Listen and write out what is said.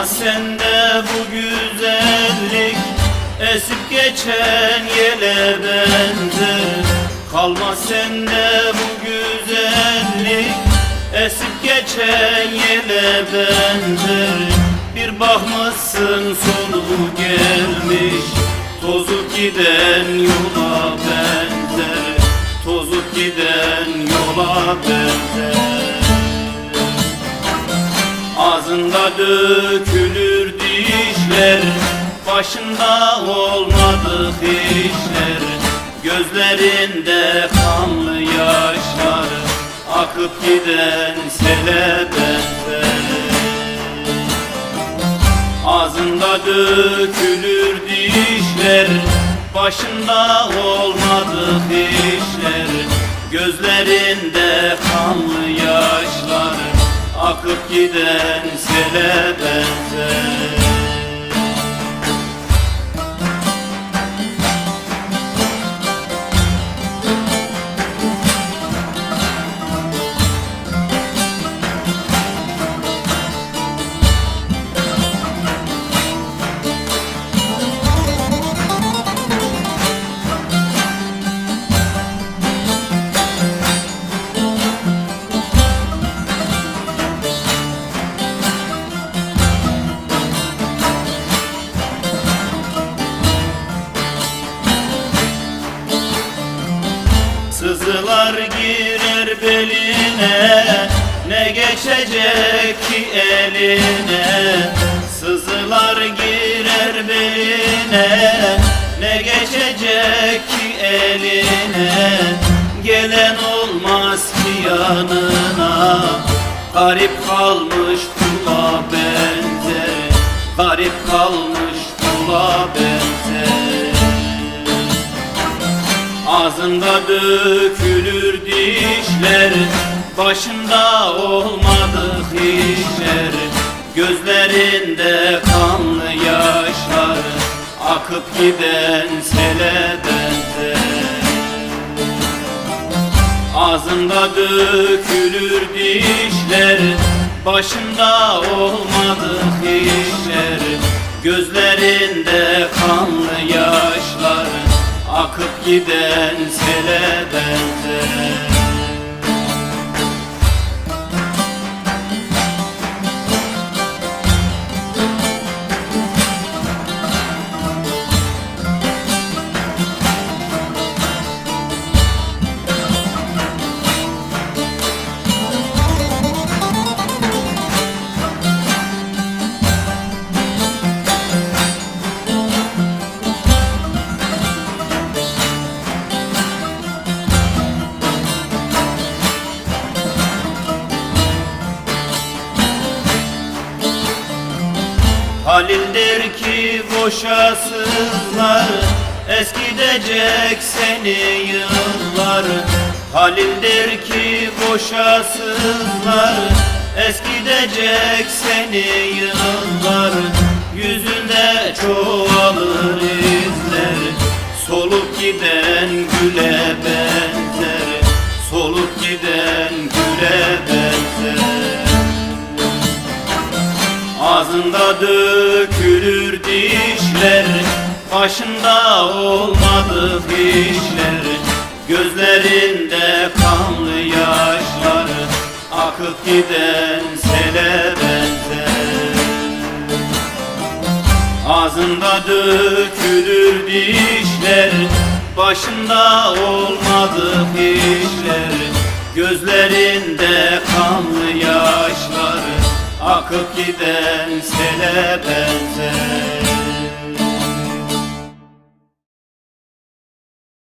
Ama sende bu güzellik Esip geçen yele benzer. Kalmaz sende bu güzellik Esip geçen yele benzer. Bir bakmışsın sonu gelmiş Tozup giden yola benzer. Tozup giden yola benzer. Ağzında dökülür dişler Başında olmadık işler. Gözlerinde kanlı yaşlar Akıp giden sele benzer Ağzında dökülür dişler Başında olmadık işler. Gözlerinde kanlı yaşlar giden sele benzer Sızılar girer beline Ne geçecek ki eline? Sızılar girer beline Ne geçecek ki eline? Gelen olmaz ki yanına Garip kalmış kula benzer Garip kalmış kula benzer Ağzında dökülür dişler Başında olmadık işler. Gözlerinde kanlı yaşlar Akıp giden sele benzer. Ağzında dökülür dişler Başında olmadık giden sele benzer Halil der ki boşasınlar Eskidecek seni yıllar. Halil der ki boşasınlar Eskidecek seni yıllar. Yüzünde çoğalır izler Solup giden güle benzer Ağzında dökülür dişler Başında olmadık işler. Gözlerinde kanlı yaşlar Akıp giden sele benzer. Ağzında dökülür dişler Başında olmadık işler. Gözlerinde kanlı yaşlar Akıp giden sele benzer